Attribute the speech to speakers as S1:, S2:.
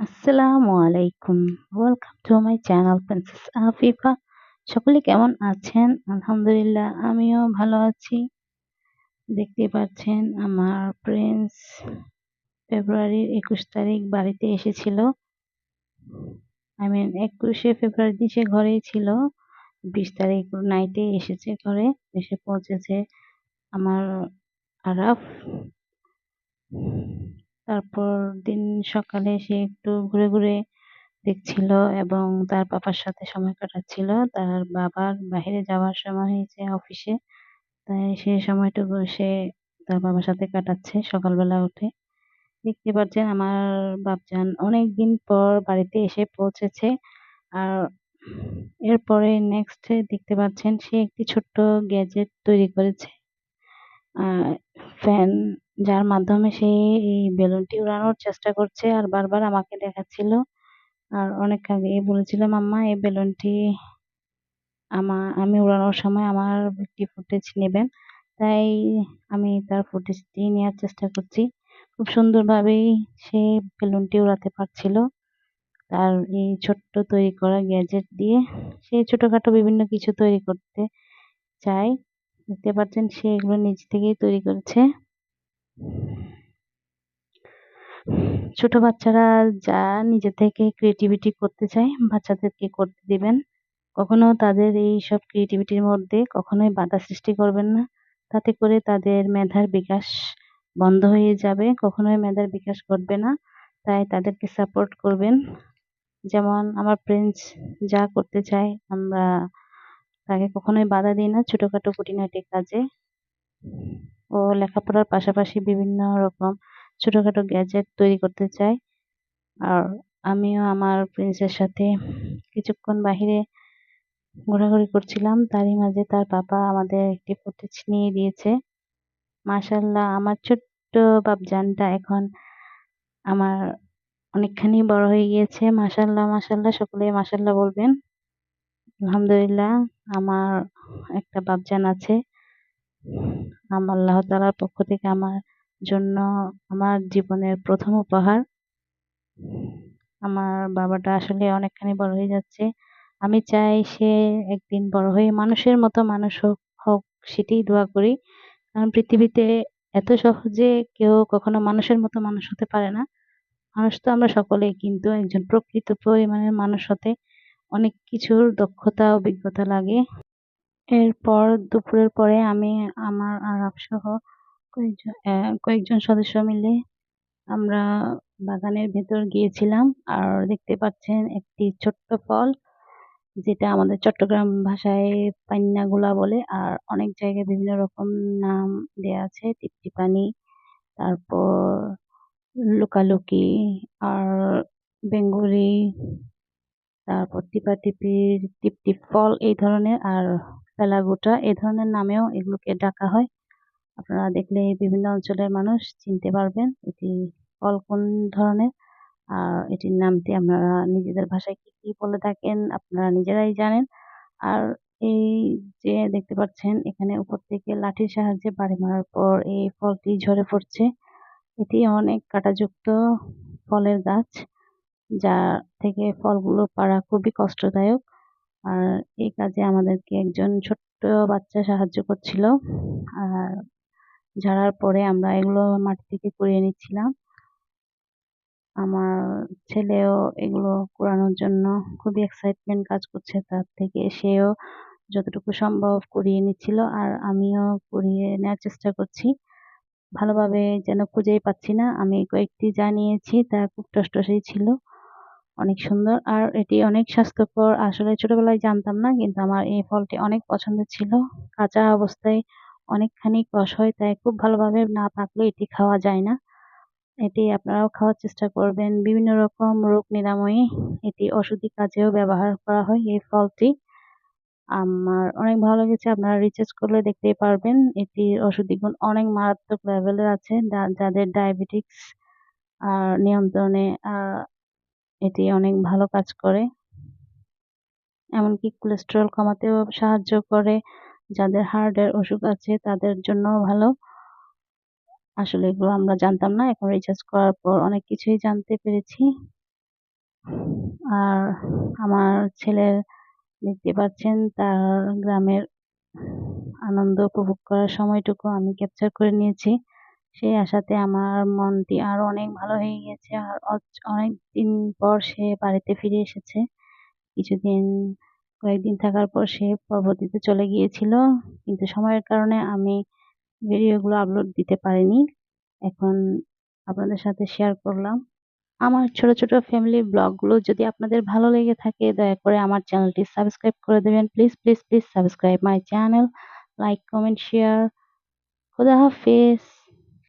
S1: আসসালামু আলাইকুম। Welcome to my channel princess Afifa সকলে কেমন আছেন? আলহামদুলিল্লাহ, আমিও ভালো আছি। দেখতে পাচ্ছেন, আমার প্রিন্স ফেব্রুয়ারির একুশ তারিখ বাড়িতে এসেছিল। আই মিন একুশে ফেব্রুয়ারি সে ঘরেই ছিল, বিশ তারিখ নাইটে এসেছে ঘরে। এসে পৌঁছেছে আমার আরাফ। তারপর দিন সকালে সে একটু ঘুরে ঘুরে দেখছিল এবং তার বাবার সাথে সময় কাটাচ্ছিল। তার বাবার বাইরে যাওয়ার সময় হয়েছে অফিসে তাই সে সময়টুকু সে তার বাবার সাথে কাটাচ্ছে সকালবেলা উঠে। দেখতে পাচ্ছেন আমার বাপজান অনেক দিন পর বাড়িতে এসে পৌঁছেছে। আর এরপরে নেক্সট দেখতে পাচ্ছেন সে একটি ছোট্ট গ্যাজেট তৈরি করেছে। ফ্যান যার মাধ্যমে সে এই বেলুনটি উড়ানোর চেষ্টা করছে আর বারবার আমাকে দেখাচ্ছিল। আর অনেক আগে বলেছিল, মাম্মা, এই বেলুনটি আমার আমি উড়ানোর সময় আমার একটি ফুটেজ নেবেন। তাই আমি তার ফুটেজটি নেওয়ার চেষ্টা করছি। খুব সুন্দরভাবেই সে বেলুনটি উড়াতে পারছিল। তার এই ছোট্ট তৈরি করা গ্যাজেট দিয়ে সে ছোটখাটো বিভিন্ন কিছু তৈরি করতে চায়। দেখতে পাচ্ছেন সে এগুলো নিজ থেকেই তৈরি করেছে। ছোট বাচ্চারা যা নিজে থেকে ক্রিয়েটিভিটি করতে চায়, বাচ্চাদেরকে করতে দিবেন। কখনো তাদের এই সব ক্রিয়েটিভিটির মধ্যে কখনোই বাধা সৃষ্টি করবেন না। তাতে করে তাদের মেধার বিকাশ বন্ধ হয়ে যাবে, কখনোই মেধার বিকাশ ঘটবে না। তাই তাদেরকে সাপোর্ট করবেন। যেমন আমার প্রিন্স যা করতে চায়, আমরা তাকে কখনোই বাধা দিই না, ছোটখাটো খুঁটিনাটি কাজে। ও লেখাপড়ার পাশাপাশি বিভিন্ন রকম ছোটখাটো গ্যাজেট তৈরি করতে চায়। আর আমিও আমার প্রিন্সের সাথে কিছুক্ষণ বাহিরে ঘোরাঘুরি করছিলাম। তারই মাঝে তার বাবা আমাদের একটি ফুটেজ নিয়ে দিয়েছে। মাশাল্লাহ আমার ছোট্ট বাপজানটা এখন আমার অনেকখানি বড় হয়ে গিয়েছে। মাশাল্লাহ মাশাল্লাহ সকলে মাশাল্লাহ বলবেন। আলহামদুলিল্লাহ, আমার একটা বাপজান আছে। আমার আল্লাহ তালার পক্ষ থেকে আমার জন্য আমার জীবনের প্রথম উপহার। আমার বাবাটা আসলে অনেকখানি বড় হয়ে যাচ্ছে। আমি চাই সে একদিন বড় হয়ে মানুষের মতো মানুষ হোক হোক সেটাই দোয়া করি। কারণ পৃথিবীতে এত সহজে কেউ কখনো মানুষের মতো মানুষ হতে পারে না। মানুষ তো আমরা সকলেই, কিন্তু একজন প্রকৃত পরিমাণের মানুষ হতে অনেক কিছুর দক্ষতা, অভিজ্ঞতা লাগে। এরপর দুপুরের পরে আমি, আমার আরব সহ কয়েকজন কয়েকজন সদস্য মিলে আমরা বাগানের ভেতর গিয়েছিলাম। আর দেখতে পাচ্ছেন একটি ছোট্ট ফল, যেটা আমাদের চট্টগ্রাম ভাষায় পান্নাগুলা বলে। আর অনেক জায়গায় বিভিন্ন রকম নাম দেয়া আছে টিপটিপানি তারপর লুকালুকি, আর বেঙ্গলি তারপর টিপটিপ ফল এই ধরনের আর ফেলাগোটা এই ধরনের নামেও এগুলোকে ডাকা হয়। আপনারা দেখলে বিভিন্ন অঞ্চলের মানুষ চিনতে পারবেন এটি ফল কোন ধরনের আর এটির নামটি আপনারা নিজেদের ভাষায় কি কি বলে থাকেন আপনারা নিজেরাই জানেন। আর এই যে দেখতে পাচ্ছেন এখানে উপর থেকে লাঠির সাহায্যে বাড়ি মারার পর এই ফলটি ঝরে পড়ছে। এটি অনেক কাঁটাযুক্ত ফলের গাছ। যা থেকে ফলগুলো পাড়া খুবই কষ্টদায়ক। আর এই কাজে আমাদেরকে একজন ছোট্ট বাচ্চা সাহায্য করছিল। আর ঝাড়ার পরে আমরা এগুলো মাটি থেকে কুড়িয়ে নিচ্ছিলাম। আমার ছেলেও এগুলো কুড়ানোর জন্য খুবই এক্সাইটমেন্ট কাজ করছে। তার থেকে সেও যতটুকু সম্ভব কুড়িয়ে নিচ্ছিল আর আমিও কুড়িয়ে নেওয়ার চেষ্টা করছি। ভালোভাবে যেন খুঁজেই পাচ্ছি না। আমি কয়েকটি যা নিয়েছি তা খুব টসটসেই ছিল। অনেক সুন্দর। আর এটি অনেক স্বাস্থ্যকর। আসলে ছোটবেলায় জানতাম না, কিন্তু আমার এই ফলটি অনেক পছন্দের ছিল। কাঁচা অবস্থায় অনেকখানি কষ হয়, তাই খুব ভালোভাবে না পাকলে এটি খাওয়া যায় না। এটি আপনারাও খাওয়ার চেষ্টা করবেন। বিভিন্ন রকম রোগ নিরাময়ে এটি ওষুধি কাজেও ব্যবহার করা হয় এই ফলটি। আমার অনেক ভালো লেগেছে, আপনারা রিচার্জ করলে দেখতেই পারবেন। এটির ওষুধি গুণ অনেক মারাত্মক লেভেলের আছে যাদের ডায়াবেটিক্স আর নিয়ন্ত্রণে এটি অনেক ভালো কাজ করে। এমনকি কোলেস্টেরল কমাতেও সাহায্য করে। যাদের হার্টের অসুখ আছে, তাদের জন্য ভালো। আসলে এগুলো আমরা জানতাম না, এখন রিচার্জ করার পর অনেক কিছুই জানতে পেরেছি। আর আমার ছেলের দেখতে পাচ্ছেন, তার গ্রামের আনন্দ উপভোগ করার সময়টুকু আমি ক্যাপচার করে নিয়েছি। সেই আশাতে আমার মনটি আরও অনেক ভালো হয়ে গিয়েছে। আর অনেক দিন পর সে বাড়িতে ফিরে এসেছে। কিছুদিন, কয়েকদিন থাকার পর সে পরবর্তীতে চলে গিয়েছিল। কিন্তু সময়ের কারণে আমি ভিডিওগুলো আপলোড দিতে পারিনি। এখন আপনাদের সাথে শেয়ার করলাম। আমার ছোট ছোট ফ্যামিলি ব্লগগুলো যদি আপনাদের ভালো লেগে থাকে, দয়া করে আমার চ্যানেলটি সাবস্ক্রাইব করে দেবেন। Please please please subscribe my channel like comment share খুদা হাফেজ।